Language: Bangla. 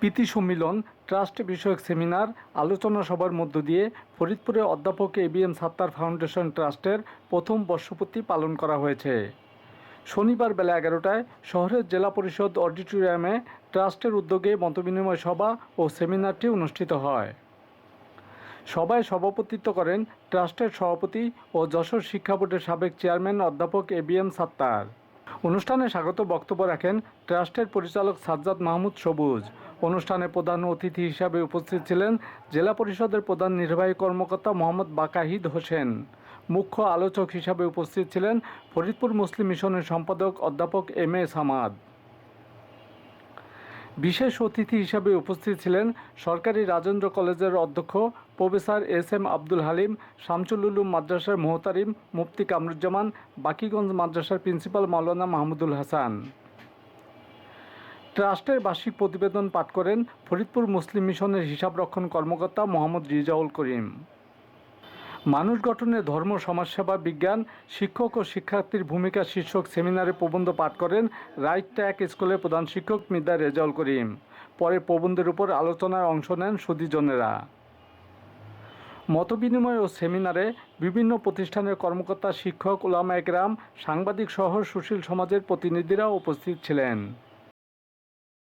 পিতি সম্মিলন, ট্রাস্ট বিষয়ক সেমিনার, আলোচনা সভার মধ্য দিয়ে ফরিদপুরে অধ্যাপক A B M Sattar foundation ট্রাস্টের প্রথম বর্ষপূর্তি পালন করা হয়েছে। শনিবার বেলা এগারোটায় শহরের জেলা পরিষদ অডিটোরিয়ামে ট্রাস্টের উদ্যোগে মতবিনিময় সভা ও সেমিনারটি অনুষ্ঠিত হয়। সভায় সভাপতিত্ব করেন ট্রাস্টের সভাপতি ও যশোর শিক্ষা বোর্ডের সাবেক চেয়ারম্যান অধ্যাপক এ বি এম সাত্তার। অনুষ্ঠানে স্বাগত বক্তব্য রাখেন ট্রাস্টের পরিচালক সাজ্জাদ মাহমুদ সবুজ। অনুষ্ঠানে প্রধান অতিথি হিসাবে উপস্থিত ছিলেন জেলা পরিষদের প্রধান নির্বাহী কর্মকর্তা মোহাম্মদ বাকাহিদ হোসেন। মুখ্য আলোচক হিসাবে উপস্থিত ছিলেন ফরিদপুর মুসলিম মিশনের সম্পাদক অধ্যাপক এম এ সামাদ বিশেষ অতিথি হিসাবে উপস্থিত ছিলেন সরকারি রাজেন্দ্র কলেজের অধ্যক্ষ professor S M Abdul Halim Shamsul Ulum মাদ্রাসার মোহতারিম মুফতি কামরুজ্জামান, বাকিগঞ্জ মাদ্রাসার প্রিন্সিপাল মাওলানা মাহমুদুল হাসান। ট্রাস্টের বার্ষিক প্রতিবেদন পাঠ করেন ফরিদপুর মুসলিম মিশনের হিসাবরক্ষণ কর্মকর্তা মোহাম্মদ রিজাউল করিম। মানুষ গঠনে ধর্ম, সমাজসেবা, বিজ্ঞান, শিক্ষক ও শিক্ষার্থীর ভূমিকা শীর্ষক সেমিনারে প্রবন্ধ পাঠ করেন রাইট ট্যাক স্কুলের প্রধান শিক্ষক মির্জা রেজাউল করিম। পরে প্রবন্ধের উপর আলোচনায় অংশ নেন সুদীজনেরা। মতবিনিময় ও সেমিনারে বিভিন্ন প্রতিষ্ঠানের কর্মকর্তা, শিক্ষক ওলামা একরাম, সাংবাদিক সহ সুশীল সমাজের প্রতিনিধিরা উপস্থিত ছিলেন।